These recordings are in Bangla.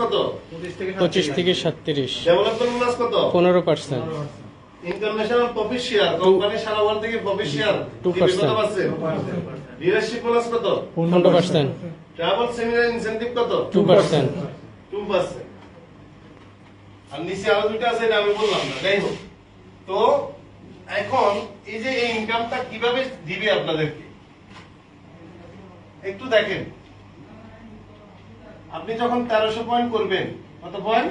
কত? পঁচিশ থেকে সাতত্রিশ। ডেভেলপমেন্ট বোনাস কত? পনেরো percent international profit share company সারা ওয়ার্ল্ড থেকে প্রফিট শেয়ার 2% কত পাচ্ছেন কত? পনেরো পার্সেন্ট ট্রাভেল সেমিনার ইনসেন্টিভ কত? টু পার্সেন্ট টু পার্সেন্ট আর নিচে আরও দুটো আছে এটা আমি বললাম না। যাই হোক। তো এখন এই যে এই ইনকামটা কীভাবে দিবে আপনাদেরকে? একটু দেখেন। আপনি যখন তেরোশো পয়েন্ট করবেন কত পয়েন্ট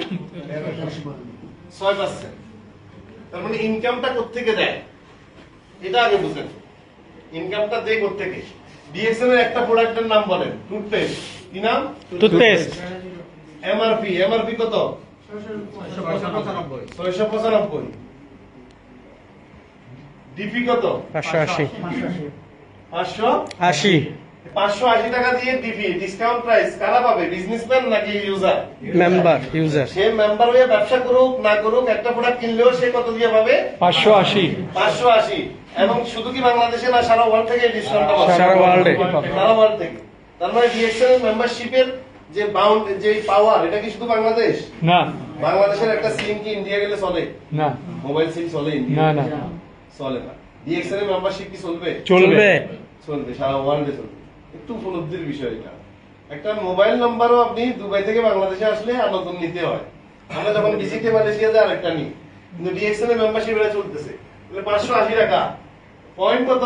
ছয় পার্সেন্ট তার মানে ইনকামটা কোথেকে দেয়? এটা আগে বুঝেন। ইনকামটা দেয় কোথেকে এর একটা প্রোডাক্টের নাম বলেন টুথপেস্ট কি নাম? টুথপেস্ট এমআরপি এমআরপি কত? ছয়শো পঁচানব্বই। ডিপি কত? পাঁচশো আশি। পাঁচশো আশি। পাঁচশো আশি টাকা দিয়ে ডিপি ডিসকাউন্ট প্রাইস কারা পাবে? বিজনেসম্যান নাকি ইউজার? মেম্বার ইউজার সে মেম্বার হয়ে ব্যবসা করুক না করুক একটা প্রোডাক্ট কিনলেও সে কত দিয়ে পাবে? পাঁচশো আশি। পাঁচশো আশি। এবং শুধু কি বাংলাদেশে না সারা ওয়ার্ল্ড থেকে ডিসকাউন্টটা পাবে? সারা ওয়ার্ল্ডে। সারা ওয়ার্ল্ড থেকে। তার মানে ডিএক্সএল মেম্বারশিপের যে বাউন্ড যে পাওয়ার এটা কি শুধু বাংলাদেশ? না। বাংলাদেশের একটা সিম কি ইন্ডিয়া গেলে চলে? না। মোবাইল সিম চলে ইন্ডিয়া না না। চলে না। ডিএক্সএল এর মেম্বারশিপ কি চলবে? চলবে। চলবে। সারা ওয়ার্ল্ডে চলবে। একটু উপলব্ধির বিষয় এটা। একটা মোবাইল নাম্বারও আপনি দুবাই থেকে বাংলাদেশে আসলে আর নতুন নিতে হয়। আমরা যখন ভিজিটে মালয়েশিয়া যাই আরেকটা নিই কিন্তু ডিএক্সএল এর মেম্বারশিপ এটা চলতেছে। তাহলে পাঁচশো আশি টাকা। পয়েন্ট কত?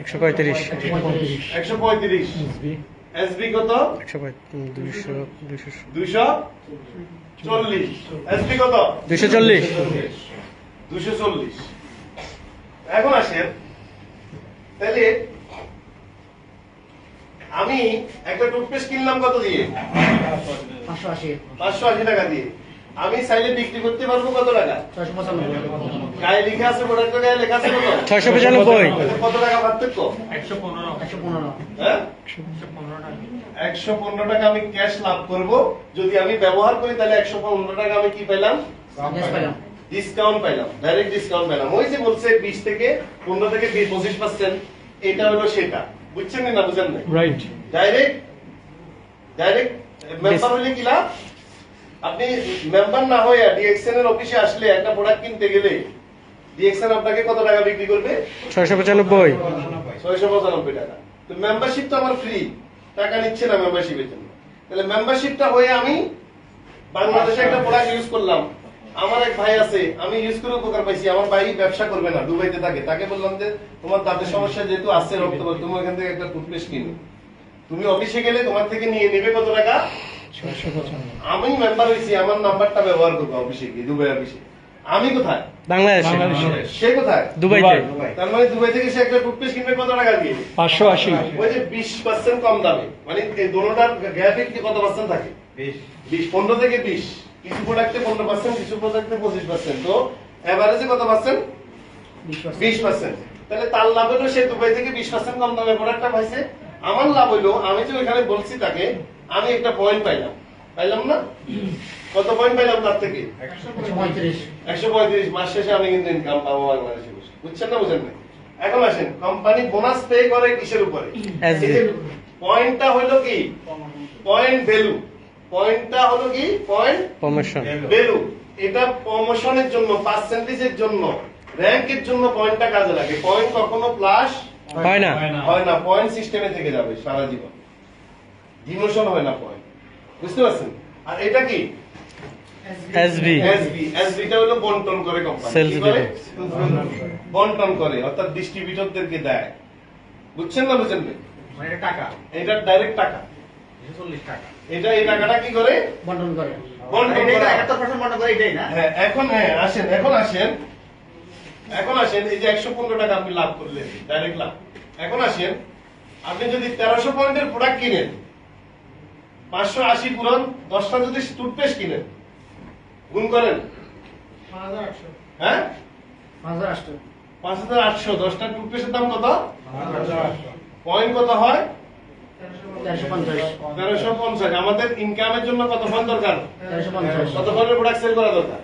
একশো পঁয়ত্রিশ। একশো পঁয়ত্রিশ। এসবি কত? দুইশো চল্লিশ। এসবি কত? দুইশো চল্লিশ। দুশো চল্লিশ। এখন আসেন। তাহলে আমি একটা টুথপেস্ট কিনলাম কত দিয়ে? পাঁচশো আশি। পাঁচশো আশি টাকা দিয়ে। আমি চাইলে বিক্রি করতে পারব কত টাকা? ছয়শো পঁচানব্বই। গায়ে লেখা আছে প্রোডাক্টের গায়ে লেখা আছে কত? ছয়শো পঁচানব্বই। কত টাকা পার্থক্য? একশো পনেরো। হ্যাঁ? একশো পনেরো টাকা আমি ক্যাশ লাভ করব। যদি আমি ব্যবহার করি তাহলে একশো পনেরো টাকা আমি কি পেলাম? পাইলাম। ডিসকাউন্ট পাইলাম ডাইরেক্ট ডিসকাউন্ট পেলাম। ওই যে বলছে বিশ থেকে পনেরো থেকে বিশ পঁচিশ পার্সেন্ট এটা হলো সেটা। বুঝছেন না বুঝেন না রাইট ডাইরেক্ট ডাইরেক্ট মেম্বার হলে কি লাভ? আপনি মেম্বার না হয়ে ডিএক্সএন এর অফিসে আসলে একটা প্রোডাক্ট কিনতে গেলে ডিএক্সএন আপনাকে কত টাকা বিক্রি করবে? ছয়শো পঁচানব্বই। ছয়শো পঁচানব্বই টাকা। তো মেম্বারশিপ তো আমার ফ্রি টাকা নিচ্ছে না মেম্বারশিপের জন্য। তাহলে মেম্বারশিপটা হয়ে আমি বাংলাদেশে একটা প্রোডাক্ট ইউজ করলাম। আমার এক ভাই আছে আমি ইউজ করে উপকার পাইছি আমার ভাই ব্যবসা করবে না দুবাইতে থাকে। তাকে বললাম যে তোমার দাঁতের সমস্যা যেহেতু আছে রক্ত তুমি ওখান থেকে একটা টুথপেস্ট কিনো। তুমি অফিসে গেলে তোমার থেকে নিয়ে নেবে কত টাকা? আমি মেম্বার হয়েছি আমার নাম্বারটা ব্যবহার করব অফিসে গিয়ে দুবাই অফিসে আমি কোথায়? বাংলাদেশে। সে কোথায়? দুবাইতে। তার মানে দুবাই থেকে সে একটা টুথপেস্ট কিনবে কত টাকা দিয়ে? পাঁচশো আশি। ওই যে বিশ পার্সেন্ট কম দামে। মানে এই দোনোটার গ্যাপে কত পার্সেন্ট থাকে? বিশ পনেরো থেকে বিশ। কিছু প্রোডাক্টে পনেরো পার্সেন্ট কিছু প্রোডাক্টে পঁচিশ পার্সেন্ট তো এভারেজে কত পার্সেন্ট বিশ পার্সেন্ট তাহলে তার লাভ হলো সে দুবাই থেকে বিশ পার্সেন্ট কম দামে প্রোডাক্টটা পাইছে। আমার লাভ হইল আমি যে ওইখানে বলছি তাকে আমি একটা পয়েন্ট পাইলাম। পাইলাম না? কত পয়েন্ট পাইলাম তার থেকে? একশো পঁয়ত্রিশ। মাস শেষে আমি কিন্তু ইনকাম পাবো বাংলাদেশে বসে। বুঝছেন না বুঝেন না? এখন আসেন কোম্পানি বোনাস পে করে কিসের উপরে? পয়েন্টটা হলো কি? পয়েন্ট ভ্যালু পয়েন্টটা হলো কি? পয়েন্ট প্রমোশন ভ্যালু এটা প্রমোশনের জন্য পার্সেন্টেজের জন্য র্যাঙ্কের জন্য পয়েন্টটা কাজে লাগে। পয়েন্ট কখনো প্লাস হয় না। হয় না। পয়েন্ট সিস্টেমে থেকে যাবে সারা জীবন। ডিমোশন হয় না পয়েন্ট বুঝতে পারছেন? আর এটা কি? এসবি এসবি এসবিটা হলো বন্টন করে কোম্পানি? বন্টন করে অর্থাৎ ডিস্ট্রিবিউটরদেরকে দেয়। বুঝছেন না বুঝেন না? মানে এটা টাকা। এটা ডাইরেক্ট টাকা। চল্লিশ টাকা। এটা এই টাকাটা কি করে? বন্টন করে। বন্টন এটা করা। একাত্তর পার্সেন্ট বন্টন করে এটাই না? এখন হ্যাঁ আসেন এখন আসেন। এখন আসেন এই যে একশো পনেরো টাকা আপনি লাভ করলেন ডাইরেক্ট লাভ। এখন আসেন আপনি যদি তেরোশো পয়েন্টের প্রোডাক্ট কিনেন পাঁচশো আশি পূরণ দশটা যদি টুথপেস্ট কিনেন গুণ করেন। হ্যাঁ? পাঁচ হাজার আটশো। পাঁচ হাজার আটশো দশটা টুথপেস্টের দাম কত? পয়েন্ট কত হয়? তেরোশো পঞ্চাশ। আমাদের ইনকামের জন্য কত পয়েন্ট দরকার? কত পয়েন্টের প্রোডাক্ট সেল করা দরকার?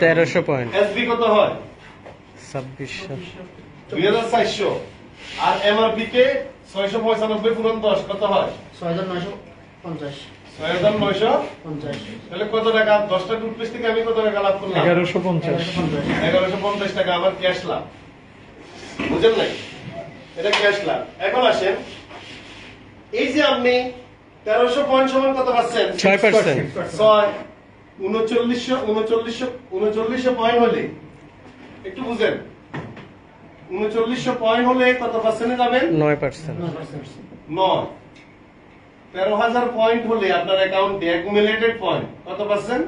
তেরোশো পয়েন্ট এসবি কত হয়? ছাব্বিশশো। দুই হাজার চারশো। আর এমআরপি কে ছয়শো পঁচানব্বই পূরণ দশ কত হয়? ছয় হাজার নয়শো পঞ্চাশ। ছয় হাজার নয়শো পঞ্চাশ। তাহলে কত টাকা? দশটা টুথপেস্ট থেকে আমি কত টাকা লাভ করলাম? পঞ্চাশ। এগারোশো পঞ্চাশ টাকা আমার ক্যাশ লাভ। বুঝেন নাই? এটা ক্যাশ লাভ। এখন আসেন এই যে আপনি তেরোশো পয়েন্ট সমান কত পাচ্ছেন? ছয় পার্সেন্ট। ছয় উনচল্লিশশো উনচল্লিশশো উনচল্লিশশো পয়েন্ট হলে একটু বুঝেন। উনচল্লিশশো পয়েন্ট হলে কত পার্সেন্টে যাবেন? নয় পার্সেন্ট। নয় তেরো হাজার পয়েন্ট হলে আপনার অ্যাকাউন্টে অ্যাকুমুলেটেড পয়েন্ট কত পার্সেন্ট?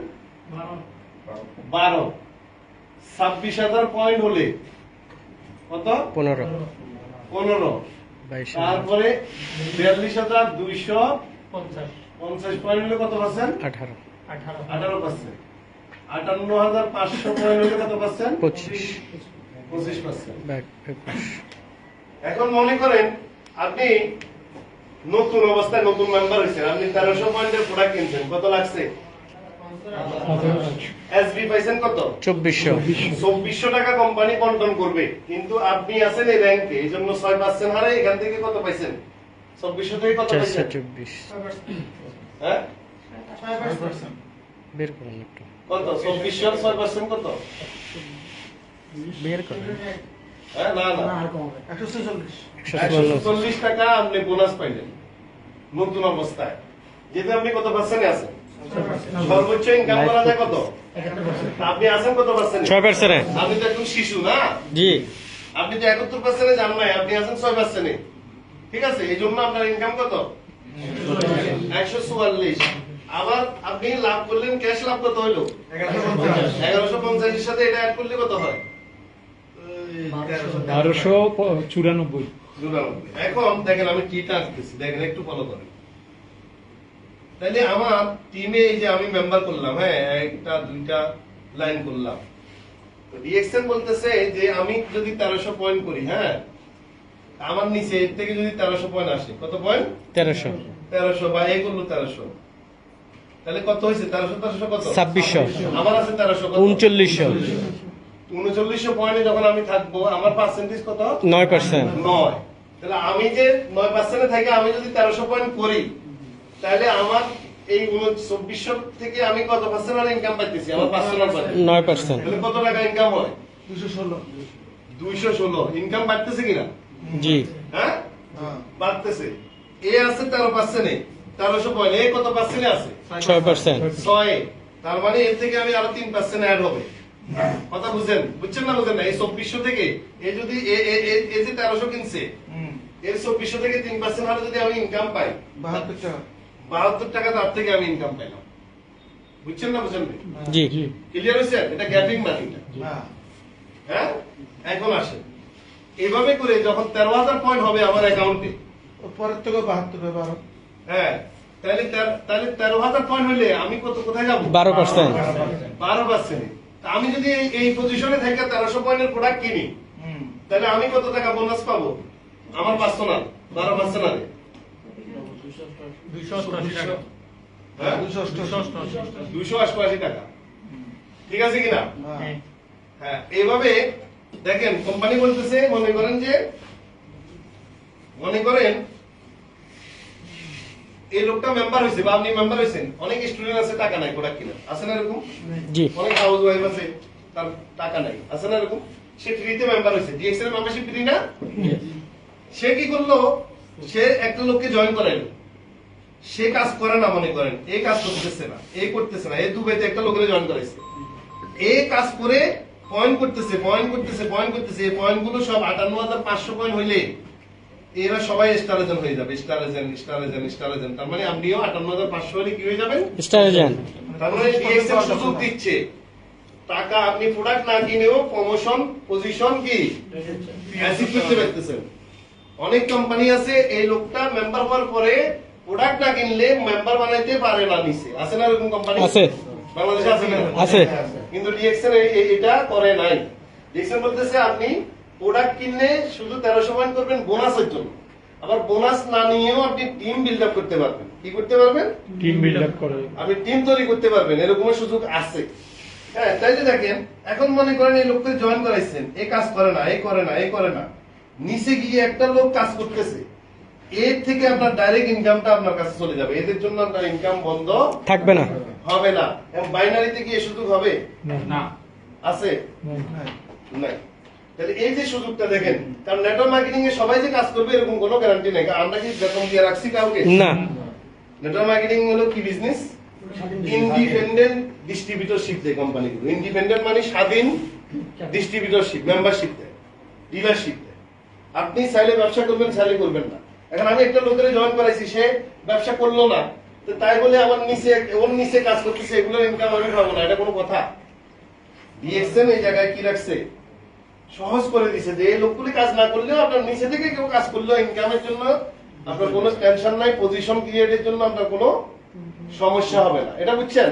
বারো। ছাব্বিশ হাজার পয়েন্ট হলে কত? পনেরো। পনেরো। তারপরে বিয়াল্লিশ হাজার দুইশো পঞ্চাশ। পয়েন্ট হলে কত পার্সেন্ট? আঠারো। আঠারো। পার্সেন্ট। আটান্ন হাজার পাঁচশো পয়েন্ট হলে কত পার্সেন্ট? পঁচিশ। পঁচিশ পার্সেন্ট। এখন মনে করেন আপনি নতুন অবস্থায় নতুন মেম্বার হয়েছেন আপনি তেরোশো পয়েন্টের প্রোডাক্ট কিনছেন কত লাগছে? এসবি পাইছেন কত? চব্বিশশো। চব্বিশশো টাকা কোম্পানি বন্টন করবে। কিন্তু আপনি আছেন এই র্যাঙ্কে এই জন্য ছয় পার্সেন্ট হারে এখান থেকে কত পাইছেন? চব্বিশশো থেকে কত পাইছেন? চব্বিশ। হ্যাঁ? বের করুন একটু। কত? চব্বিশশো ছয় পার্সেন্ট কত? বের করুন। হ্যাঁ চল্লিশ টাকা আপনি বোনাস পাইলেন। নতুন অবস্থায়। যেহেতু আপনি কত পার্সেন্টে আছেন? সর্বোচ্চ ইনকাম করা যায় কত? আপনি আছেন কত পার্সেন্ট ছয় পার্সেন্ট আপনি তো একদম শিশু না? জি। আপনি তো একাত্তর পার্সেন্টে যান নাই আপনি আছেন ছয় পার্সেন্টে ঠিক আছে? এই জন্য আপনার ইনকাম কত? একশো চুয়াল্লিশ। আবার আপনি লাভ করলেন ক্যাশ লাভ কত এগারোশো পঞ্চাশের সাথে এটা অ্যাড করলে কত হয়? বারোশো চুরানব্বই। চুরানব্বই। এখন দেখেন আমি টিটা আসতেছি দেখেন একটু ফলো করেন। তাহলে আমার টিমে এই যে আমি মেম্বার করলাম হ্যাঁ একটা দুইটা লাইন করলাম। রিয়েকশন বলতেছে যে আমি যদি তেরোশো পয়েন্ট করি হ্যাঁ আমার নিচে এর থেকে যদি তেরোশো পয়েন্ট আসে কত পয়েন্ট তেরোশো। তেরোশো বা এই করল তেরোশো। তাহলে কত হয়েছে? তেরোশো তেরোশো কত? ছাব্বিশশো। আমার আছে তেরোশো কত? উনচল্লিশশো। উনচল্লিশশো পয়েন্টে যখন আমি থাকব আমার পার্সেন্টেজ কত? নয় পার্সেন্ট নয়। তাহলে আমি যে নয় পার্সেন্টে থাকি আমি যদি তেরোশো পয়েন্ট করি তাহলে আমার এই চব্বিশশো থেকে আমি কত পার্সেন্ট ইনকাম পাইতেছি? আমার পার্সোনাল নয় পার্সেন্ট তাহলে কত টাকা ইনকাম হয়? দুইশো ষোলো। ইনকাম বাড়তেছে কিনা? জি। হ্যাঁ? বাড়তেছে। এ আছে তেরো পার্সেন্টে তেরোশো পয়েন্ট। এ কত পার্সেন্টে আছে? ছয় পার্সেন্ট ছয় তার মানে এর থেকে আমি আরও তিন পার্সেন্ট অ্যাড হবে। কথা বুঝছেন? বুঝছেন না বুঝেন না? এই চব্বিশশো থেকে এ যদি এ এ- এ- এ যে তেরোশো কিনছে এর চব্বিশশো থেকে তিন পার্সেন্ট হারে যদি আমি ইনকাম পাই বাহাত্তর টাকা। তার থেকে আমি ইনকাম পাইলাম বুঝছেন না বুঝছেন জি। ক্লিয়ার হয়েছে? এটা গ্যাপিং মানিটা হ্যাঁ? এখন আসে এভাবে করে যখন তেরো হাজার পয়েন্ট হবে আমার অ্যাকাউন্টে পরের থেকে বাহাত্তর বারো হ্যাঁ। তাহলে তাহলে তেরো হাজার পয়েন্ট হলে আমি কত কোথায় যাব? বারো পার্সেন্ট বারো পার্সেন্ট আমি যদি এই- এই পজিশনে থেকে তেরোশো পয়েন্টের প্রোডাক্ট কিনি তাহলে আমি কত টাকা বোনাস পাবো? আমার পার্সোনাল বারো পার্সোনালে দুশো অষ্টআশি টাকা। ঠিক আছে কিনা হ্যাঁ। এইভাবে দেখেন কোম্পানি বলতেছে মনে করেন যে মনে করেন এই লোকটা মেম্বার হয়েছে বা আপনি মেম্বার হয়েছেন অনেক স্টুডেন্ট আছে টাকা নাই প্রোডাক্ট কিনা আছে না এরকম? অনেক হাউস ওয়াইফ আছে তার টাকা নাই। আছে না এরকম? সে ফ্রিতে মেম্বার হয়েছে। ডিএক্সএল মেম্বারশিপ ফ্রি না? সে কি করল? সে একটা লোককে জয়েন করাইলো। সে কাজ করে না মনে করেন। এই কাজ করতেছে না এই করতেছে না। এই দুবাইতে একটা লোকের জয়েন করাইছে। এই কাজ করে পয়েন্ট করতেছে পয়েন্ট করতেছে পয়েন্ট করতেছে। এই পয়েন্টগুলো সব আটান্ন হাজার পাঁচশো পয়েন্ট হইলে এরা সবাই স্টার এজেন্ট হয়ে যাবে। Star agent star agent star agent. তার মানে আপনিও আটান্ন হাজার পাঁচশো হলে কি হয়ে যাবেন? Star agent. তার মানে ডিএক্সএল সুযোগ দিচ্ছে। টাকা আপনি প্রোডাক্ট না কিনেও প্রমোশন পজিশন কি? অ্যাচিভ করতে পারতেছেন। অনেক কোম্পানি আছে এই লোকটা মেম্বার হওয়ার পরে প্রোডাক্ট না কিনলে মেম্বার বানাইতে পারে না নিচে। আছে না এরকম কোম্পানি আছে। বাংলাদেশে আছে না? আছে। কিন্তু ডিএক্সএল এটা করে নাই। ডিএক্সএল বলতেছে আপনি প্রোডাক্ট কিনলে শুধু তেরোশো পয়েন্ট করবেন বোনাসের জন্য। আবার বোনাস না নিয়েও আপনি টিম বিল্ড আপ করতে পারবেন। কি করতে পারবেন? টিম বিল্ড আপ করে। আপনি টিম তৈরি করতে পারবেন এরকম সুযোগ আছে। হ্যাঁ তাইলে দেখেন এখন মনে করেন এই লোককে জয়েন করাইছেন। এ কাজ করে না এ করে না এ করে না। নিচে গিয়ে একটা লোক কাজ করতেছে। এর থেকে আপনার ডাইরেক্ট ইনকামটা আপনার কাছে চলে যাবে। এদের জন্য আপনার ইনকাম বন্ধ থাকবে না। হবে না। এবং বাইনারিতে কি এ সুযোগ হবে? না। আছে। নাই। তাহলে এই যে সুযোগটা দেখেন কারণ নেটওয়ার্ক মার্কেটিং এ সবাই যে কাজ করবে এরকম কোনো গ্যারান্টি নেই। আমরা কি বেতন দিয়ে রাখছি কাউকে? না। নেটওয়ার্ক মার্কেটিং হলো কি বিজনেস ইন্ডিপেন্ডেন্ট ডিস্ট্রিবিউটরশিপ দেয় কোম্পানিগুলো ইন্ডিপেন্ডেন্ট মানে স্বাধীন ডিস্ট্রিবিউটরশিপ মেম্বারশিপ দেয়। ডিলারশিপ দেয়। আপনি চাইলে ব্যবসা করবেন চাইলে করবেন না। এখন আমি একটা লোকের জয়েন করাইছি সে ব্যবসা করল না। তো তাই বলে আমার নিচে ওর নিচে কাজ করতেছে এগুলোর ইনকাম আমি পাবো না এটা কোনো কথা। ডিএক্সএম এই জায়গায় কি রাখছে? সহজ করে দিছে যে এই লোকগুলি কাজ না করলেও আপনার নিচে থেকে কেউ কাজ করলেও ইনকামের জন্য আপনার কোনো টেনশন নাই পজিশন ক্রিয়েটের জন্য আপনার কোনো সমস্যা হবে না। এটা বুঝছেন?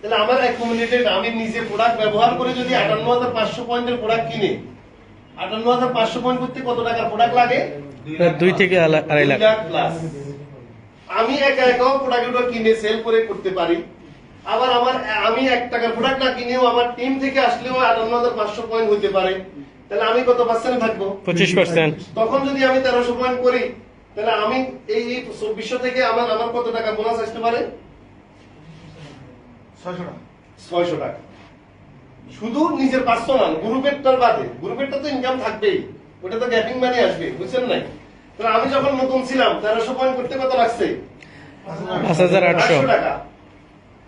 তাহলে আমার এক মিনিটে আমি নিজে প্রোডাক্ট ব্যবহার করে যদি আটান্ন হাজার পাঁচশো পয়েন্টের প্রোডাক্ট কিনি আটান্ন হাজার পাঁচশো পয়েন্ট করতে কত টাকার প্রোডাক্ট লাগে? দুই থেকে আড়াই লাখ। প্লাস আমি একা একাও প্রোডাক্টগুলো কিনে সেল করে করতে পারি। আবার আমার আমি এক টাকার প্রোডাক্ট না কিনেও আমার টিম থেকে আসলেও আটান্ন হাজার পাঁচশো পয়েন্ট হতে পারে। তাহলে আমি কত পার্সেন্ট থাকব? পঁচিশ পার্সেন্ট তখন যদি আমি তেরোশো পয়েন্ট করি তাহলে আমি এই এই চব্বিশশো থেকে আমার আমার কত টাকা বোনাস আসতে পারে? ছয়শো টাকা। ছয়শো টাকা। শুধু নিজের পার্সোনাল গ্রুপেরটার বাদে। গ্রুপেরটা তো ইনকাম থাকবেই। ওটা তো গ্যাপিং মানে আসবে বুঝছেন নাই? তাহলে আমি যখন নতুন ছিলাম তেরোশো পয়েন্ট করতে কত লাগছে? পাঁচ হাজার আটশো। টাকা।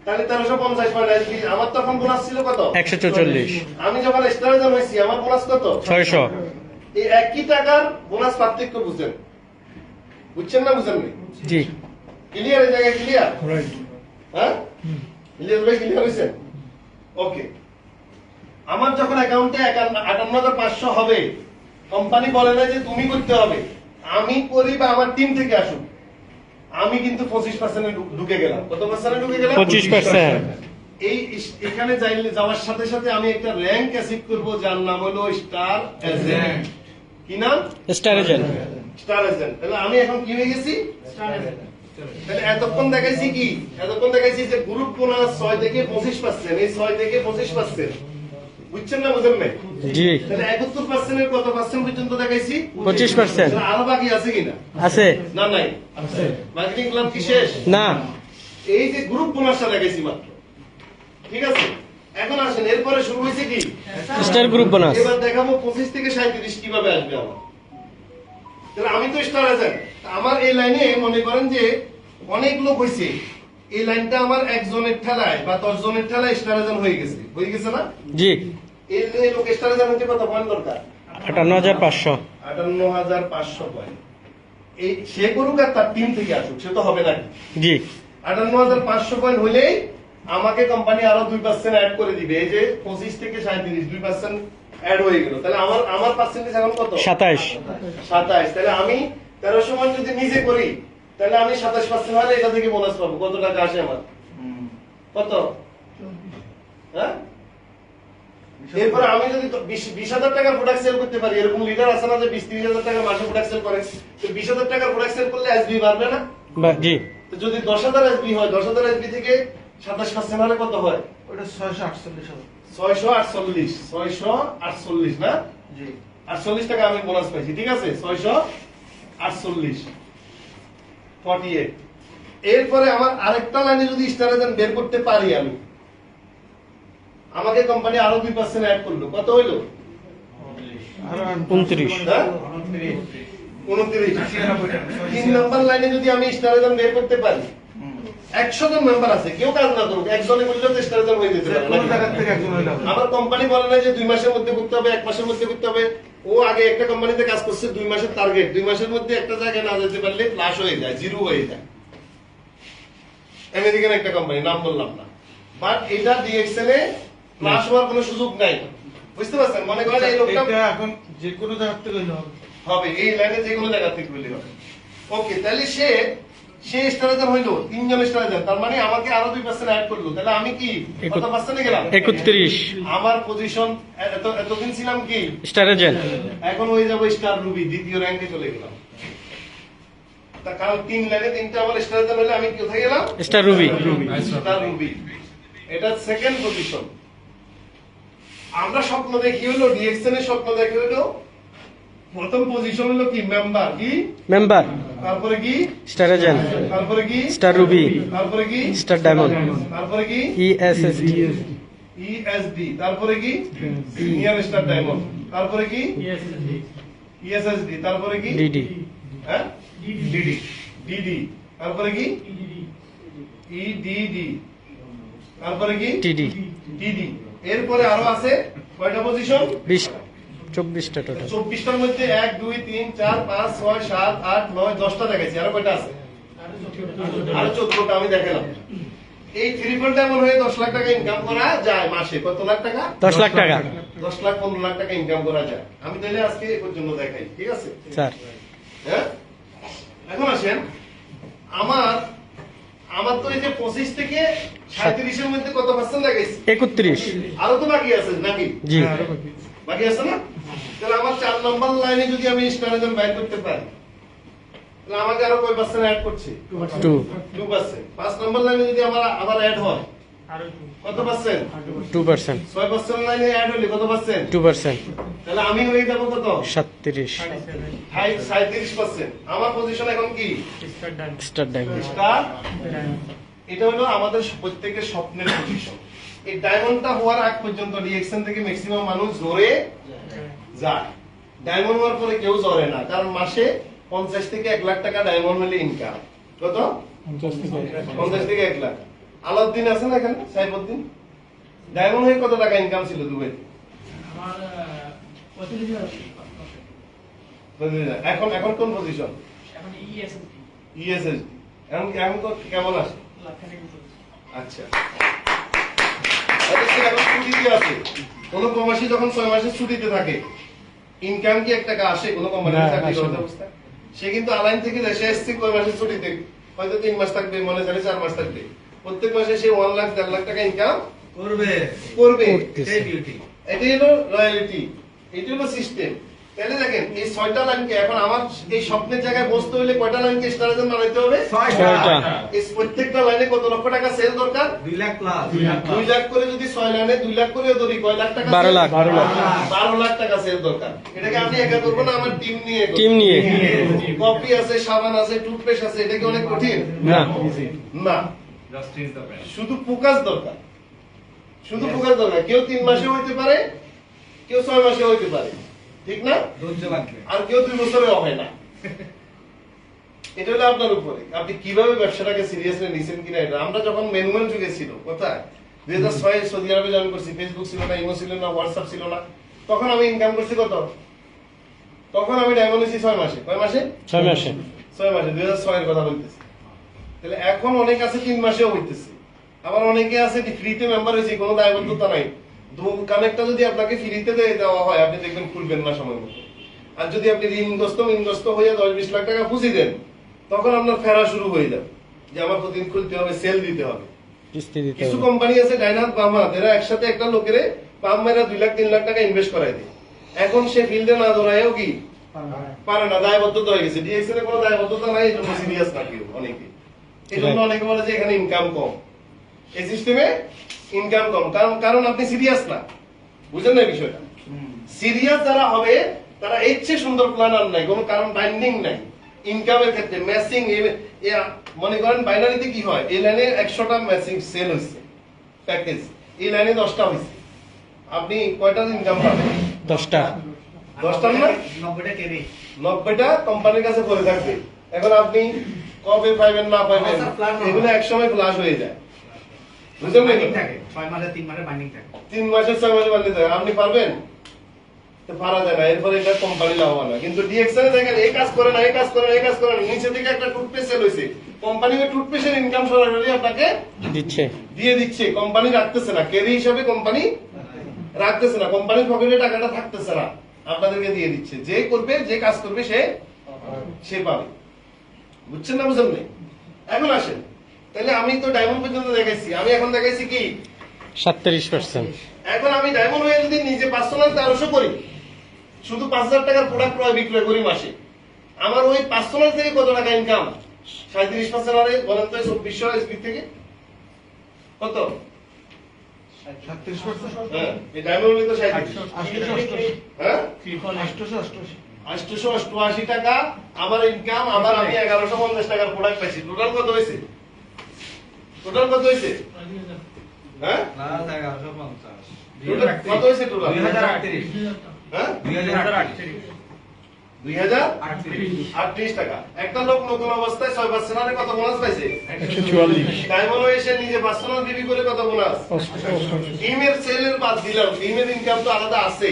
তাহলে তেরোশো পঞ্চাশ পয়েন্ট আসবে আমার তখন বোনাস ছিল কত? একশো চৌচল্লিশ। আমি যখন স্টারজন হয়েছি আমার বোনাস কত? ছয়শো। এই একই টাকার বোনাস পার্থক্য বুঝছেন বুঝছেন না বুঝেন জি। ক্লিয়ার এই জায়গায় ক্লিয়ার হ্যাঁ? ইলিয়াস ভাই ক্লিয়ার ওকে আমার যখন অ্যাকাউন্টে আটান্ন হাজার পাঁচশো হবে কোম্পানি বলে না যে তুমি করতে হবে। আমি করি বা আমার টিম থেকে আসুক। আমি কিন্তু পঁচিশ পার্সেন্টে ঢুকে গেলাম। কত পার্সেন্টে ঢুকে গেলাম? 25% এই এখানে যাইলে যাওয়ার সাথে সাথে আমি একটা র্যাঙ্ক অ্যাচিভ করব যার নাম হলো স্টার এজেন্ট কি নাম? স্টার এজেন্ট স্টার এজেন্ট তাহলে আমি এখন কি হয়ে গেছি? স্টার এজেন্ট তাহলে এতক্ষণ দেখাইছি কি? এতক্ষণ দেখাইছি যে গ্রুপ বোনাস ছয় থেকে পঁচিশ পার্সেন্ট এই ছয় থেকে পঁচিশ পার্সেন্ট বুঝছেন না বুঝেন নাই? জি। তাহলে একাত্তর পার্সেন্টের কত পার্সেন্ট পর্যন্ত দেখাইছি? 25% আরও বাকি আছে কিনা? আছে। না নাই? মার্কেটিং ক্লাব কি শেষ? না। এই যে গ্রুপ বোনাসটা দেখাইছি মাত্র। ঠিক আছে? এখন আসেন এরপরে শুরু হয়েছে কি? স্টার গ্রুপ বোনাস এবার দেখাবো পঁচিশ থেকে সাঁত্রিশ কীভাবে আসবে আমার তাহলে আমি তো স্টার আমার এই লাইনে মনে করেন যে অনেক লোক হয়েছে এই লাইনটা আমার একজনের ঠেলায় বা দশ জনের ঠেলায় স্টার হয়ে গেছে। হয়ে গেছে না? জি। এই এই লোক স্টার এজেন্ট কত পয়েন্ট দরকার? আটান্ন হাজার পাঁচশো। আটান্ন হাজার পাঁচশো পয়েন্ট এই সে করুক আর তার টিম থেকে আসুক সে তো হবে জি। আটান্ন হাজার পাঁচশো পয়েন্ট হলেই আমাকে কোম্পানি আরও দুই পার্সেন্ট অ্যাড করে দিবে। এই যে পঁচিশ থেকে সাঁত্রিশ দুই পার্সেন্ট অ্যাড হয়ে গেল। তাহলে আমার আমার পার্সেন্টেজ এখন কত? সাতাইশ। সাতাইশ। তাহলে আমি তেরোশো মান যদি নিজে করি তাহলে আমি সাতাশ পার্সেন্ট হলে এটা থেকে বোনাস পাবো। কত টাকা আসে আমার? কত? হ্যাঁ? এরপরে আমি যদি তো বিশ হাজার টাকার প্রোডাক্ট সেল করতে পারি এরকম লিডার আছে না যে বিশ ত্রিশ হাজার টাকার মাসে প্রোডাক্ট সেল করে? তো বিশ হাজার টাকার প্রোডাক্ট সেল করলে এসবি বাড়বে না? জি। তো যদি দশ হাজার এসবি হয় দশ হাজার এসবি থেকে সাতাশ পার্সেন্ট হলে কত হয়? ওটা ছয়শো আটচল্লিশ হবে। ছয়শো আটচল্লিশ ছয়শো আটচল্লিশ না? জি। আটচল্লিশ টাকা আমি বোনাস পাইছি ঠিক আছে? ছয়শো আটচল্লিশ। ফর্টি এইট এরপরে আমার আরেকটা লাইনে যদি স্টার বের করতে পারি আমি। আমাকে কোম্পানি আরও দুই পার্সেন্ট অ্যাড করল। কত হইল? উনত্রিশ। হ্যাঁ? উনত্রিশ। তিন নম্বর লাইনে যদি আমি স্টার বের করতে পারি একশো জন মেম্বার আছে কেউ কাজ না করুক একজনে তো হয়ে যেতে পারে। আমার কোম্পানি বলে না যে দুই মাসের মধ্যে করতে হবে এক মাসের মধ্যে করতে হবে। ও আগে একটা কোম্পানিতে কাজ করছে দুই মাসের টার্গেট দুই মাসের মধ্যে একটা জায়গায় না যেতে পারলে ফ্লাশ হয়ে যায় জিরো হয়ে যায়। আমেরিকান একটা কোম্পানি নাম বললাম না। বাট এটা ডিএক্সএল এ ফ্লাশ হওয়ার কোনো সুযোগ নাই। বুঝতে পারছেন? মনে করেন এই লোকটা এখন যে কোনো জায়গা থেকে হইলে হবে। হবে এই লাইনে যে কোনো জায়গা থেকে হইলে হবে। ওকে তাহলে সে সে স্ট্রাটেজার হইল তিনজন স্ট্রাটেজার তার মানে আমাকে আরও দুই পার্সেন্ট অ্যাড করল। তাহলে আমি কি কত পার্সেন্টে গেলাম? একত্রিশ। আমার পজিশন এত এতদিন ছিলাম কি? এখন হয়ে যাব স্টার রুবি দ্বিতীয় র্যাঙ্কে চলে গেলাম। তার কারণ তিন লাইনে তিনটা আমার স্টার হলে আমি কোথায় গেলাম? স্টার রুবি স্টার রুবি এটা সেকেন্ড পজিশন আমরা স্বপ্ন দেখি হলো ডিএক্সএন এর স্বপ্ন দেখি হলো প্রথম পজিশন হলো কি? মেম্বার কি? মেম্বার তারপরে কি? স্টার এজেন্ট তারপরে কি? স্টার রুবি তারপরে কি? স্টার ডায়মন্ড তারপরে কি? ইএসএসডি ইএসডি তারপরে কি? সিনিয়র স্টার ডায়মন্ড তারপরে কি? ইএসএসডি ইএসএসডি তারপরে কি? ডিডি হ্যাঁ? ডিডি ডিডি তারপরে কি? ইডিডি ইডিডি তারপরে কি? টিডি ডিডি এরপরে আরও আছে কয়টা পজিশন বিশ চব্বিশটা টোটাল চব্বিশটার মধ্যে এক দুই তিন চার পাঁচ ছয় সাত আট নয় দশটা দেখাইছি। আরও কয়টা আছে? আরও চোদ্দটা আমি দেখালাম। এই ডায়মন্ড হয়ে দশ লাখ টাকা ইনকাম করা যায় মাসে। কত লাখ টাকা? দশ লাখ টাকা। দশ লাখ পনেরো লাখ টাকা ইনকাম করা যায়। আমি তাহলে আজকে এ পর্যন্ত দেখাই ঠিক আছে? স্যার। হ্যাঁ? এখন আসেন। আমার আমার এই যে পঁচিশ থেকে সাঁত্রিশের মধ্যে কত পার্সেন্ট দেখাইছি একত্রিশ। আরও তো বাকি আছে নাকি? জি। বাকি আছে। না? তাহলে আমার চার নম্বর লাইনে যদি আমি স্টারেজন বাইর করতে পারি তাহলে আমাকে আরও কয় পার্সেন্ট অ্যাড করছে? টু টু পার্সেন্ট পাঁচ নম্বর লাইনে যদি আমার আবার অ্যাড হয় কত পার্সেন্ট? টু পার্সেন্ট ছয় পার্সেন্ট লাইনে অ্যাড হলে কত পার্সেন্ট? টু পার্সেন্ট তাহলে আমি হয়ে যাব কত? সাতত্রিশ। সাঁত্রিশ পার্সেন্ট। আমার পজিশন এখন কি? স্টার ডায়মন্ড স্টার এটা হলো আমাদের প্রত্যেকের স্বপ্নের পজিশন এই ডায়মন্ডটা হওয়ার আগ পর্যন্ত রিয়েকশন থেকে ম্যাক্সিমাম মানুষ জোরে যায়। ডায়মন্ড হওয়ার পরে কেউ জরে না কারণ মাসে পঞ্চাশ থেকে এক লাখ টাকা ডায়মন্ড হলে ইনকাম কত? পঞ্চাশ থেকে পঞ্চাশ থেকে এক লাখ। আলাউদ্দিন আছে না এখানে? সাইফুদ্দিন? ডায়মন্ড হয়ে কত টাকা ইনকাম ছিল দুবাই এখন এখন কোন পজিশন ইএসএসডি এখন এখন তো কেমন আছে? আচ্ছা। ছুটিতে আছে। কোন প্রবাসী যখন ছয় মাসের ছুটিতে থাকে ইনকাম কি এক টাকা আসে? কোন কোম্পানির না, চাকরি আসে করতে সে কিন্তু আলাইন থেকে দেশে এসছে কয় মাসের ছুটিতে। হয়তো তিন মাস থাকবে মনে চার মাস থাকবে। প্রত্যেক মাসে সে ওয়ান লাখ দেড় লাখ টাকা ইনকাম করবে। করবে। এটাই হলো রয়্যালিটি এটি হলো সিস্টেম তাহলে দেখেন এই ছয়টা লাইনকে এখন আমার এই স্বপ্নের জায়গায় বসতে হলে কয়টা লাইনকে স্টারাজন বানাইতে হবে? ছয়টা। এই প্রত্যেকটা লাইনে কত লক্ষ টাকা সেল দরকার? দুই লাখ প্লাস দুই লাখ করে যদি ছয় লাইনে দুই লাখ করে ধরি কয় লাখ টাকা বারো লাখ। বারো লাখ। বারো লাখ টাকা সেল দরকার। এটাকে আমি একা করব না আমার টিম নিয়ে টিম নিয়ে। কফি আছে সাবান আছে টুথপেস্ট আছে এটা কি অনেক কঠিন? না। না। শুধু ফোকাস দরকার। শুধু ফোকাস দরকার। কেউ তিন মাসে হইতে পারে কেউ ছয় মাসে হইতে পারে। ঠিক না? ধৈর্য লাগবে আর কেউ দুই বছরে হয় না। এটা হলো আপনার উপরে। আপনি কীভাবে ব্যবসাটাকে সিরিয়াসলি নিছেন কিনা এটা? আমরা যখন ম্যানুয়াল যুগে ছিল কোথায়? দুই হাজার ছয় সৌদি আরবে জয়েন করছি ফেসবুক ছিল না ইমো ছিল না হোয়াটসঅ্যাপ ছিল না। তখন আমি ইনকাম করছি কত? তখন আমি ডায়মন্ড হয়েছি ছয় মাসে। কয় মাসে? ছয় মাসে। ছয় মাসে দুই হাজার ছয়ের কথা বলতেছি। তাহলে এখন অনেক আছে তিন মাসেও হইতেছে। আবার অনেকে আছে ফ্রিতে মেম্বার হয়েছে কোনো দায়বদ্ধতা নাই। কানেক্টটা যদি আপনাকে ফ্রিতে দেওয়া হয় আপনি দেখবেন খুলবেন না সময় মতো। আর যদি আপনি ঋণগ্রস্ত ঋণগ্রস্ত হয়ে দশ বিশ লাখ টাকা পুঁজি দেন তখন আপনার ফেরা শুরু হয়ে যাবে। যে আমার প্রতিদিন খুলতে হবে সেল দিতে হবে। কিস্তি দিতে কিছু কোম্পানি আছে ডাইনাথ বামহাত এরা একসাথে একটা লোকের পাম মেরা দুই লাখ তিন লাখ টাকা ইনভেস্ট করাই দেয়। এখন সে ফিল্ডে না দৌড়ায়ও কি? পারে না। দায়বদ্ধতা হয়ে গেছে। ডিএক্সএল এর কোনো দায়বদ্ধতা নাই এই জন্য সিরিয়াস না কেউ অনেকে। এই জন্য অনেকে বলে যে এখানে ইনকাম কম। এই সিস্টেমে ইনকাম কম। কারণ কারণ আপনি সিরিয়াস না। বুঝলেন না বিষয়টা? সিরিয়াস যারা হবে তারা এর চেয়ে সুন্দর প্ল্যান আর নাই কোনো কারণ বাইন্ডিং নাই। ইনকামের ক্ষেত্রে ম্যাচিং মনে করেন বাইনারিতে কি হয়? এই লাইনে একশোটা ম্যাচিং সেল হয়েছে প্যাকেজ এই লাইনে দশটা হয়েছে আপনি কয়টা ইনকাম পাবেন? দশটা। দশটা না? নব্বইটা কেরি নব্বইটা কোম্পানির কাছে পড়ে থাকবে। এখন আপনি কবে পাইবেন না পাইবেন। এগুলো একসময় ফ্লাশ হয়ে যায়। বুঝলেন বাইন্ডিং মাসে তিন মাসে বাইন্ডিং থাকে। তিন মাসের ছয় মাসে বাড়লে যায় আপনি পারবেন? তো পারা যায় না এরপরে এটা কোম্পানি লাভবান হয়। কিন্তু ডিএক্সএল দেখেন এই কাজ করে না এই কাজ করে না এই কাজ করে না। নিচে থেকে একটা টুথপেস্ট সেল হয়েছে। কোম্পানি ওই টুথপেস্টের ইনকাম সরাসরি আপনাকে দিচ্ছে। দিয়ে দিচ্ছে। কোম্পানি রাখতেছে না। ক্যারি হিসাবে কোম্পানি রাখতেছে না। কোম্পানির পকেটে টাকাটা থাকতেছে না। আপনাদেরকে দিয়ে দিচ্ছে। যে করবে যে কাজ করবে সে সে পাবে। বুঝছেন না বুঝেন নাই? এখন আসেন। তাহলে আমি তো ডায়মন্ড পর্যন্ত দেখাইছি। আমি এখন দেখাইছি কি? সাতত্রিশ পার্সেন্ট এখন আমি ডায়মন্ড হয়ে যদি নিজে পার্সোনাল তেরোশো করি শুধু পাঁচ হাজার টাকার প্রোডাক্ট ক্রয় বিক্রয় করি মাসে। আমার ওই পার্সোনাল থেকে কত টাকা ইনকাম সাঁত্রিশ পার্সেন্ট আরে বলেন তো চব্বিশশো এসবি থেকে। কত? সাতত্রিশ পার্সেন্ট হ্যাঁ এই ডায়মন্ড হলে তো সাঁত্রিশ। হ্যাঁ? আটশোশো অষ্টআশি টাকা আমার ইনকাম আমার আমি এগারোশো পঞ্চাশ টাকার প্রোডাক্ট পাইছি। টোটাল কত হয়েছে টোটাল কত হয়েছে হ্যাঁ? কত হয়েছে টোটাল হ্যাঁ? দুই হাজার আটত্রিশ। টাকা। একটা লোক নতুন অবস্থায় ছয় পার্সেন্ট কত বোনাস পাইছে? এসে নিজে পার্সোনাল বিক্রি করে কত বোনাস অষ্টআশি। ডিমের সেলের বাদ দিলাম। ডিমের ইনকাম তো আলাদা আছে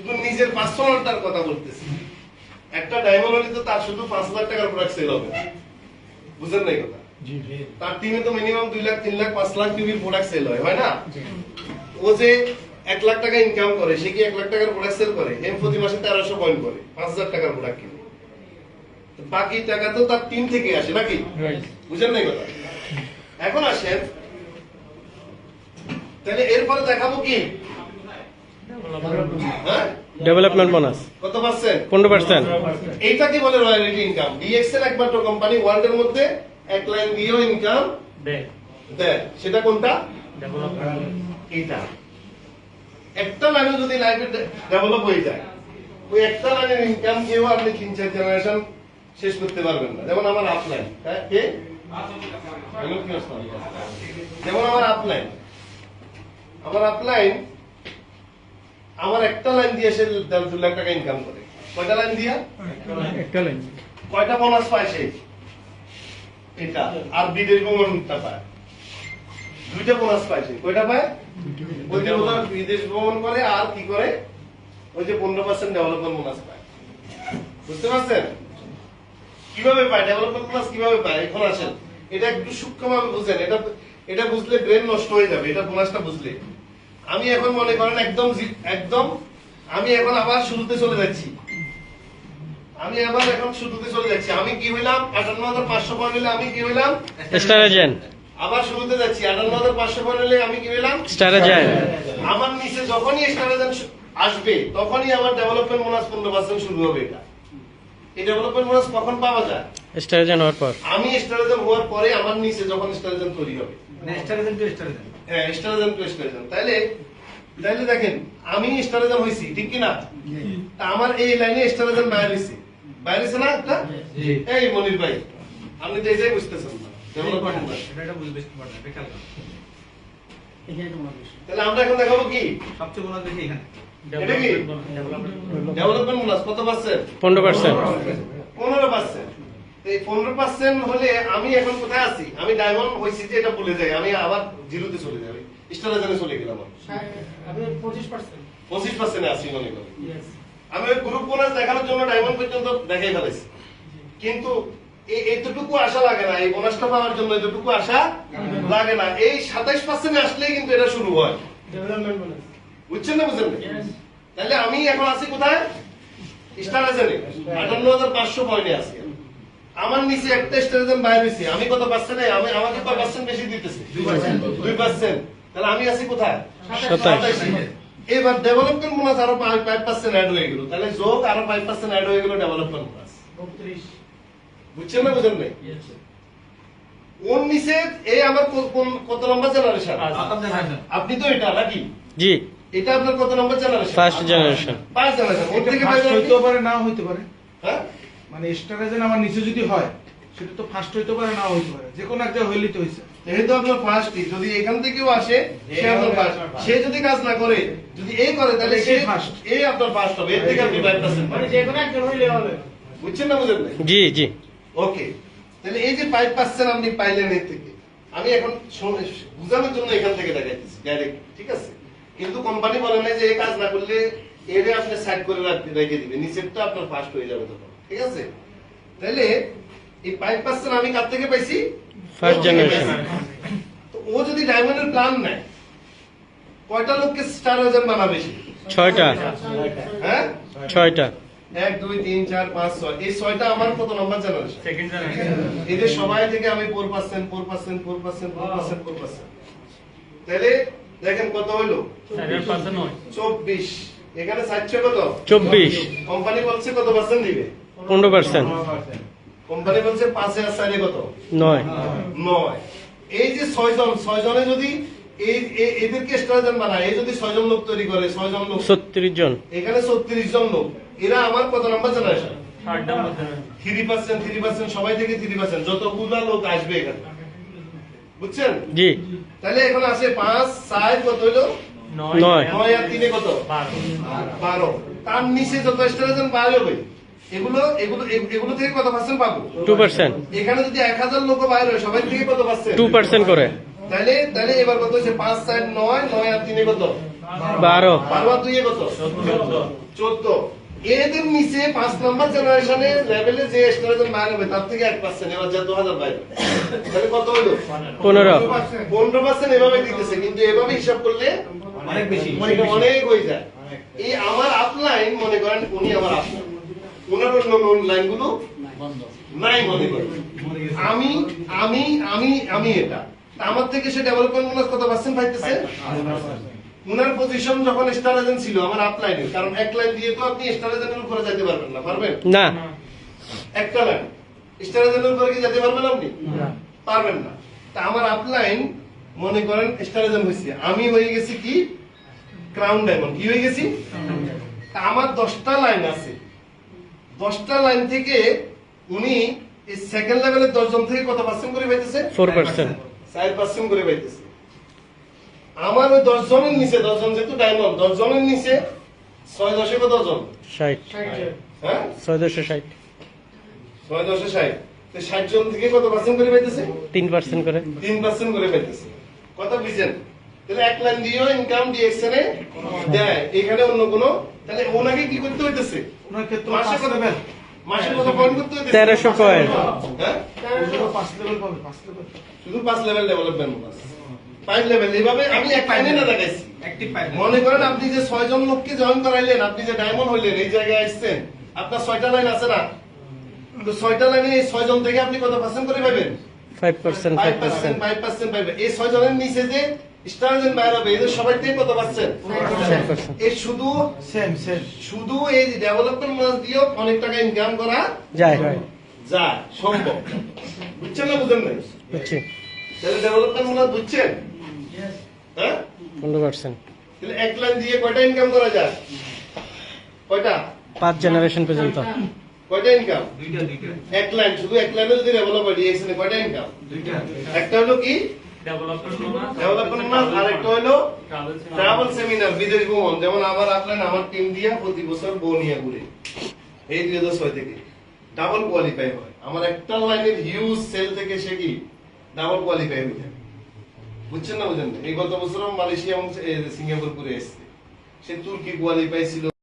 শুধু নিজের পার্সোনালটার কথা বলতেছি। একটা ডায়মন্ড হলে তো তার শুধু পাঁচ হাজার টাকার প্রোডাক্ট সেল হবে। বুঝেন নাই কথা? জি তার টিমে তো মিনিমাম দুই লাখ তিন লাখ পাঁচ লাখ টিভির প্রোডাক্ট সেল হয় হয় না? ও যে এক লাখ টাকা ইনকাম করে সে কি এক লাখ টাকার প্রোডাক্ট সেল করে? এম প্রতি মাসে তেরোশো পয়েন্ট করে পাঁচ হাজার টাকার প্রোডাক্ট কিনে। বাকি টাকা তো তার টিম থেকে আসে নাকি? রাইট বুঝেন নাই কথা? এখন আসেন। তাহলে এরপরে দেখাবো কি? ডেভেলপমেন্ট বোনাস কত পার্সেন্ট পনেরো পার্সেন্ট এইটাকে বলে রয়্যালিটি ইনকাম ডিএক্সএল একমাত্র কোম্পানি ওয়ার্ল্ডের মধ্যে এক লাইন দিয়েও ইনকাম দেয়। সেটা কোনটা? এইটা। একটা লাইনে যদি লাইফে ডেভেলপ হয়ে যায় ওই একটা লাইনের ইনকাম কেউ আপনি তিন চার জেনারেশন শেষ করতে পারবেন না। যেমন আমার আপলাইন কে? এমন কি? যেমন আমার আপলাইন আমার আপলাইন আমার একটা লাইন দিয়ে সে দেড় লাখ টাকা ইনকাম করে। কয়টা লাইন দিয়া? একটা লাইন। কয়টা বোনাস পায় সে? এটা। আর বিদেশ ভ্রমণটা পায়। দুইটা বোনাস পায় সে। কয়টা পায়? ওই যে ওরা বিদেশ ভ্রমণ করে আর কি করে? ওই যে পনেরো পার্সেন্ট ডেভেলপমেন্ট বোনাস পায়। বুঝতে পারছেন? কীভাবে পায়? ডেভেলপমেন্ট বোনাস কীভাবে পায়? এখন আসেন। এটা একটু সূক্ষ্মভাবে বুঝেন। এটা এটা বুঝলে ব্রেন নষ্ট হয়ে যাবে। এটা বোনাসটা বুঝলে। আমি এখন মনে করেন একদম একদম আমি এখন আবার শুরুতে চলে যাচ্ছি। আমি আবার এখন শুরুতে চলে যাচ্ছি। আমি কি হইলাম? আটান্ন হাজার পাঁচশো পয়েন্ট হলে আমি কি হইলাম? Star agent. আবার শুরুতে যাচ্ছি। আটান্ন হাজার পাঁচশো পয়েন্ট হলে আমি কি হইলাম? Star agent. আমার নিচে যখনই স্টারাইজেশন আসবে তখনই আমার ডেভেলপমেন্ট বোনাস পনেরো পার্সেন্ট শুরু হবে এটা। এই ডেভেলপমেন্ট বোনাস কখন পাওয়া যায়? স্টার এজেন্ট হওয়ার পর। আমি স্টারাইজেশন হওয়ার পরে আমার নিচে যখন স্টারাইজেশন তৈরি হবে। মানে টু হ্যাঁ টু তাইলে তাইলে দেখেন আমি হয়েছি ঠিক কি না তা আমার এই লাইনে স্টারাইজেশন বাইরে বাইরে না একটা? এই মনির ভাই আপনি তো এটাই বুঝতেছেন না। ডেভেলপমেন্ট এটা পারবেন তাহলে আমরা এখন দেখাবো কি? সবচেয়ে বোনাস বেশি এখানে। ডেভেলপমেন্ট বোনাস কত পার্সেন্ট পনেরো পার্সেন্ট পনেরো পার্সেন্ট এই পনেরো পার্সেন্ট হলে আমি এখন কোথায় আছি? আমি ডায়মন্ড হয়েছি যে এটা ভুলে যাই আমি আবার জিরোতে চলে যাই স্টারাইজেশনে চলে গেলাম আমি। পঁচিশ পার্সেন্ট পঁচিশ পার্সেন্টে আছি মনে করি আমি ওই গ্রুপ বোনাস দেখানোর জন্য ডায়মন্ড পর্যন্ত দেখাই ফেলেছি। কিন্তু এতটুকু আশা লাগে না এই বোনাসটা পাওয়ার জন্য এতটুকু আশা লাগে না। এই সাতাইশ পার্সেন্ট আসলেই কিন্তু এটা শুরু হয়। বুঝছেন না বুঝছেন তাহলে আমি এখন আছি কোথায়? আটান্ন হাজার পাঁচশো পয়েন্টে আছি। আমার নিচে একটা স্টারাইজেন বাইরে হয়েছে আমি কত পার্সেন্ট আমি আমাকে কত পার্সেন্ট বেশি দিতেছে? দুই পার্সেন্ট তাহলে আমি আছি কোথায়। এবার ডেভেলপমেন্ট বোনাস আরও ফাইভ পার্সেন্ট অ্যাড হয়ে গেল। তাহলে যোগ আরও ফাইভ পার্সেন্ট অ্যাড হয়ে গেল ডেভেলপমেন্ট বোনাস বুঝছেন না বুঝেন নাই? ওর নিচে এই আমার কত নম্বর জেনারেশন আপনার হাসান আপনি তো এটা নাকি? জি। এটা আপনার কত নম্বর জেনারেশন ফার্স্ট জেনারেশন পাঁচ জেনারেশন ওর থেকে ফার্স্ট আপনি? পারে নাও হইতে পারে। হ্যাঁ? মানে স্টারাইজেন আমার নিচে যদি হয় সেটা তো ফার্স্ট হইতে পারে নাও হইতে পারে। যে কোনো একটা হইলেই তো হইছে। যেহেতু আপনার ফার্স্টই যদি এখান থেকেও আসে সে আপনার ফার্স্ট সে যদি কাজ না করে যদি এই করে তাহলে সে first। এই আপনার ফার্স্ট হবে এর থেকে আপনি ফাইভ পার্সেন্ট মানে যে কোনো একজন হইলে হবে। বুঝছেন না বুঝেন জি জি। ওকে। তাহলে এই যে ফাইভ পার্সেন্ট আপনি পাইলেন এর থেকে আমি এখন শোন- বোঝানোর জন্য এখান থেকে দেখাইতেছি ডাইরেক্ট ঠিক আছে? কিন্তু কোম্পানি বলে না যে এই কাজ না করলে এরে আপনি সাইড করে রাখতে রেখে দিবে নিচেরটা আপনার ফার্স্ট হয়ে যাবে তখন। ঠিক আছে? তাহলে এই ফাইভ পার্সেন্ট আমি কার থেকে পাইছি? Generation। পাইছি। তো ও যদি ডায়মন্ডের প্ল্যান নেয় কয়টা লোককে স্টার ওজন বানাবে সে? ছয়টা। হ্যাঁ? ছয়টা। এক দুই তিন চার পাঁচ ছয়। এই ছয়টা আমার কত নম্বর জেনারেশন সেকেন্ড জেনারেশন এদের সবাই থেকে আমি four percent four percent four percent four percent four percent তাহলে দেখেন কত হইল? চব্বিশ। এখানে সাতশো কত? চব্বিশ। কোম্পানি বলছে কত পার্সেন্ট দিবে? পনেরো পার্সেন্ট কোম্পানি বলছে পাঁচ হাজার সাইডে কত? নয়। নয়। এই যে ছয়জন ছয়জনে যদি এই এদেরকে স্ট্রাজন বানায় এই যদি ছয়জন লোক তৈরি করে ছয়জন লোক। ছত্রিশ জন। এখানে ছত্রিশ জন লোক। এরা আমার কত number generation three percent three percent সবাই থেকে থ্রি পার্সেন্ট যতগুলো লোক আসবে এখানে। বুঝছেন? জি। তাহলে এখন আছে পাঁচ চার কত হইল? নয়। নয়। আর তিনে কত? বারো। তার নিচে যত স্টারেশন বার হবে এগুলো এগুলো এগুলো থেকে কত পার্সেন্ট পাবো? টু পার্সেন্ট এখানে যদি এক হাজার লোক বাইর হয় সবাই থেকে কত পার্সেন্ট টু পার্সেন্ট করে। তাহলে তাহলে এবার কত হচ্ছে পাঁচ চার নয় নয় আর তিনে কত? বারো। বারো আর দুইয়ে কত? চোদ্দ। এদের নিচে পাঁচ নম্বর জেনারেশনের লেভেলে যে বাইর হবে তার থেকে এক পার্সেন্ট এবার যা দু হাজার বাইরে। তাহলে কত হলো? পনেরো। পনেরো পার্সেন্ট এভাবে দিতেছে কিন্তু এভাবে হিসাব করলে অনেক বেশি। অনেক হয়ে যায়। এই আমার আপলাইন মনে করেন উনি আমার আপলাইন ওনার অন্য লাইন নাই মনে করেন আমি আমি আমি আমি এটা। আমার থেকে সে ডেভেলপমেন্ট বোনাস কত পার্সেন্ট পাইতেছে? উনার পজিশন যখন স্টার এজেন্ট ছিল আমার আপলাইনে কারণ এক লাইন দিয়ে তো আপনি স্টার এজেন্টের উপরে যেতে পারবেন না পারবেন? না। একটা লাইন স্টার এজেন্টের উপরে কি যেতে পারবেন আপনি? পারবেন না। তা আমার আপলাইন মনে করেন স্টার এজেন্ট হয়েছে আমি হয়ে গেছি কি? ক্রাউন ডায়মন্ড কি হয়ে গেছি? তা আমার দশটা লাইন আছে। দশটা লাইন থেকে উনি এই সেকেন্ড লেভেলের দশজন থেকে কত পার্সেন্ট করে পাইতেছে? ফোর পার্সেন্ট চার পার্সেন্ট করে পাইতেছে। আমার ওই দশ জনের নিচে দশজন যেহেতু ডায়মন্ড দশ জনের নিচে ছয় দশে কত জন? ষাট। হ্যাঁ? ছয় দশে ষাট। ছয় দশে ষাট। ষাট জন থেকে কত পার্সেন্ট করে পাইতেছে? তিন পার্সেন্ট করে। তিন পার্সেন্ট করে পাইতেছে। কথা বুঝছেন তাহলে এক লাইন দিয়েও ইনকাম ডিএক্সএনে দেয়। এখানে অন্য কোনো তাহলে ওনাকে কি করতে হইতেছে? ওনার ক্ষেত্রে মাসে কত লেভেল মাসে কত পয়েন্ট করতে হইতেছে? তেরোশো কয়েন হ্যাঁ? পাঁচ লেভেল পাবে পাঁচ লেভেল শুধু পাঁচ লেভেল ডেভেলপমেন্ট ফাইভ লেভেল এইভাবে আমি এক লাইনে না দেখাইছি। মনে করেন আপনি যে ছয় জন লোককে জয়েন করাইলেন আপনি যে ডায়মন্ড হইলেন এই জায়গায় আসছেন আপনার ছয়টা লাইন আছে না? তো ছয়টা লাইনে এই ছয় জন থেকে আপনি কত পার্সেন্ট করে পাবেন? Five percent five five percent percent five percent পাইবে। এই ছয় জনের নিচে যে স্টার এজেন্ট বাইর এদের সবাই থেকে কত পার্সেন্ট এই শুধু সেম সেম শুধু এই ডেভেলপমেন্ট মাস দিয়েও অনেক টাকা ইনকাম করা যায়। যায়। সম্ভব। বুঝছেন না বুঝেন নাই? তাহলে ডেভেলপমেন্ট মাস বুঝছেন? হ্যাঁ? তাহলে এক লাইন দিয়ে কয়টা ইনকাম করা যায়? কয়টা? পাঁচ জেনারেশন পর্যন্ত। কয়টা ইনকাম দুইটা দুইটা। এক লাইন শুধু এক লাইনে যদি ডেভেলপ হয় ডিএক্সএনে কয়টা ইনকাম দুইটা। একটা হলো কি? ডেভেলপমেন্ট মাস আর একটা হলো ট্রাভেল সেমিনার বিদেশ ভ্রমণ। যেমন আমার আপনার আমার টিম দিয়া প্রতি বছর বউ ঘুরে। এই দুই হাজার ছয় থেকে। ডাবল কোয়ালিফাই হয়। আমার একটা লাইনের হিউজ সেল থেকে সে কি? ডাবল কোয়ালিফাই হয়ে বুঝছেন না বুঝেন? এই গত বছর মালয়েশিয়া এবং সিঙ্গাপুর ঘুরে এসছে। সে তুর্কি কোয়ালিফাই ছিল।